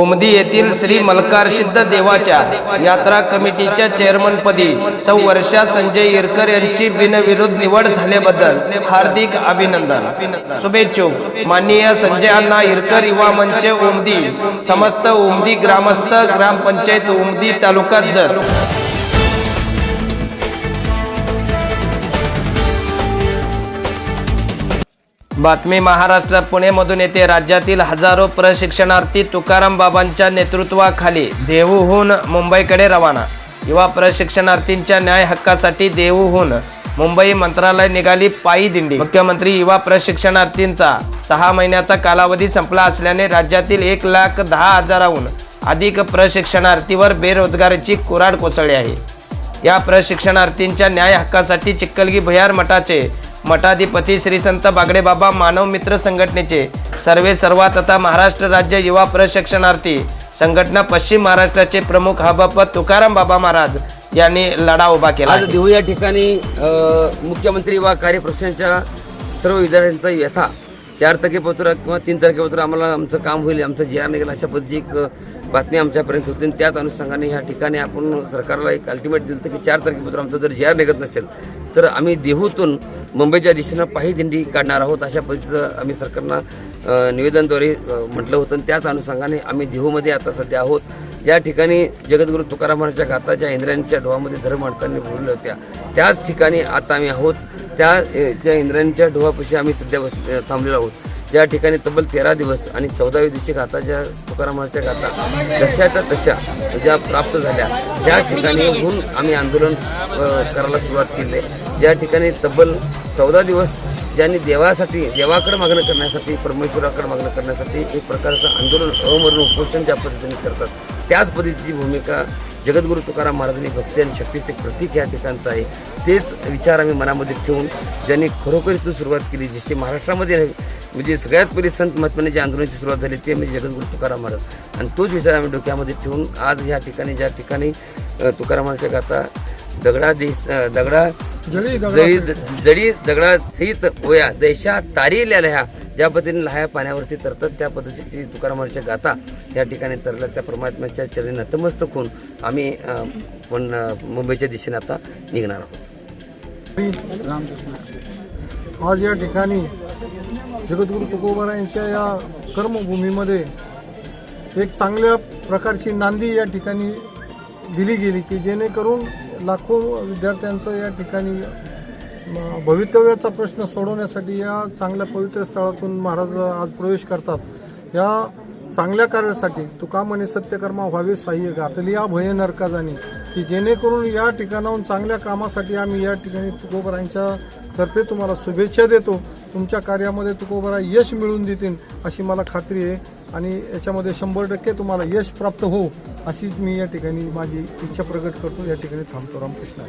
ओमदी येथील श्री मल्कारसिद्ध देवाच्या यात्रा कमिटीच्या चेअरमनपदी सौ वर्षा संजय इरकर यांची बिनविरोध निवड झाल्याबद्दल हार्दिक अभिनंदन. शुभेच्छुक माननीय संजय अण्णा इरकर युवा मंच ओमदी समस्त ओमदी ग्रामस्थ ग्रामपंचायत ओमदी तालुका जत. बातमी महाराष्ट्र पुणेमधून येते राज्यातील हजारो प्रशिक्षणार्थी तुकाराम बाबांच्या नेतृत्वाखाली देहूहून मुंबईकडे रवाना. युवा प्रशिक्षणार्थींच्या न्याय हक्कासाठी देहूहून मुंबई मंत्रालय निघाली पायी दिंडी. मुख्यमंत्री युवा प्रशिक्षणार्थींचा सहा महिन्याचा कालावधी संपला असल्याने राज्यातील एक लाख दहा हजाराहून अधिक प्रशिक्षणार्थीवर बेरोजगारीची कुराड कोसळली आहे. या प्रशिक्षणार्थींच्या न्याय हक्कासाठी चिक्कलगी भुयार मठाचे मठाधिपती श्री संत बागडेबाबा मानव मित्र संघटनेचे सर्वे सर्वा तथा महाराष्ट्र राज्य युवा प्रशिक्षणार्थी संघटना पश्चिम महाराष्ट्राचे प्रमुख हबप तुकाराम बाबा महाराज यांनी लढा उभा केला आज. देहू या ठिकाणी मुख्यमंत्री वा कार्यपक्षांच्या सर्व विद्यार्थ्यांचा व्यथा चार तारखेपत्र किंवा तीन तारखेपत्र आम्हाला आमचं काम होईल आमचं जी आर निघेल अशा पद्धतीची एक बातमी आमच्यापर्यंत होती. आणि त्याच अनुषंगाने ह्या ठिकाणी आपण सरकारला एक अल्टिमेट दिलं की चार तारखेपत्र आमचं जर जी आर निघत नसेल तर आम्ही देहूतून मुंबईच्या दिशेनं पायी दिंडी काढणार आहोत अशा पद्धतीचं आम्ही सरकारनं निवेदनद्वारे म्हटलं होतं. आणि त्याच अनुषंगाने आम्ही देहूमध्ये आता सध्या आहोत. या ठिकाणी जगद्गुरू तुकारामांच्या महाराजच्या गाताच्या इंद्रांच्या डोहामध्ये धर्म अडताना बोलल्या होत्या. त्याच ठिकाणी आता आम्ही आहोत. त्या ज्या इंद्रांच्या डोहापाशी आम्ही सध्या बस थांबलेलो आहोत. ज्या ठिकाणी तब्बल तेरा दिवस आणि चौदाव्या दिवशी गाताच्या तुकाराम महाराजच्या गाथा जशाच्या तशा ज्या प्राप्त झाल्या. त्या ठिकाणी होऊन आम्ही आंदोलन करायला सुरुवात केली. आहे ज्या ठिकाणी तब्बल चौदा दिवस ज्यांनी देवासाठी देवाकडे मागणं करण्यासाठी परमेश्वराकडे मागणं करण्यासाठी एक प्रकारचं आंदोलन अमरण उपोषण ज्या पद्धतीने करतात त्याच पद्धतीची भूमिका जगद्गुरू तुकाराम महाराजांनी भक्ती आणि शक्तीचे प्रतीक या ठिकाणचं आहे. तेच विचार आम्ही मनामध्ये ठेवून ज्यांनी खरोखर इथून सुरुवात केली जशी महाराष्ट्रामध्ये म्हणजे सगळ्यात पहिली संत महात्म्याने ज्या आंदोलनाची सुरुवात झाली ते म्हणजे जगद्गुरू तुकाराम महाराज. आणि तोच विचार आम्ही डोक्यामध्ये ठेवून आज या ठिकाणी ज्या ठिकाणी अ, तुकाराम महाराजच्या गाथा दगडा देश अ, दगडा जळी जडी दगडा सहित ओया देशा तारील्या ह्या ज्या पद्धतीने लहाया पाण्यावरती तरतात त्या पद्धतीची तुकारामाच्या गाथा या ठिकाणी तरल्या त्या परमात्म्याच्या चरणी नतमस्तक होऊन आम्ही पण मुंबईच्या दिशेने आता निघणार आहोत. आज या ठिकाणी जगद्गुरू तुकोबारा यांच्या या कर्मभूमीमध्ये एक चांगल्या प्रकारची नांदी या ठिकाणी दिली गेली की जेणेकरून लाखो विद्यार्थ्यांचं या ठिकाणी भवितव्याचा प्रश्न सोडवण्यासाठी या चांगल्या पवित्र स्थळातून महाराज आज प्रवेश करतात. या चांगल्या कार्यासाठी तुका म्हणे सत्यकर्मा व्हावे साह्य घातली. या भय नरका की जेणेकरून या ठिकाणाहून चांगल्या कामासाठी आम्ही या ठिकाणी तुकोबरांच्या तर्फे तुम्हाला शुभेच्छा देतो. तुमच्या कार्यामध्ये तुकोबरा यश मिळवून देतील अशी मला खात्री आहे आणि याच्यामध्ये शंभर टक्के तुम्हाला यश प्राप्त हो अशीच मी या ठिकाणी माझी इच्छा प्रकट करतो. या ठिकाणी थांबतो. रामकृष्ण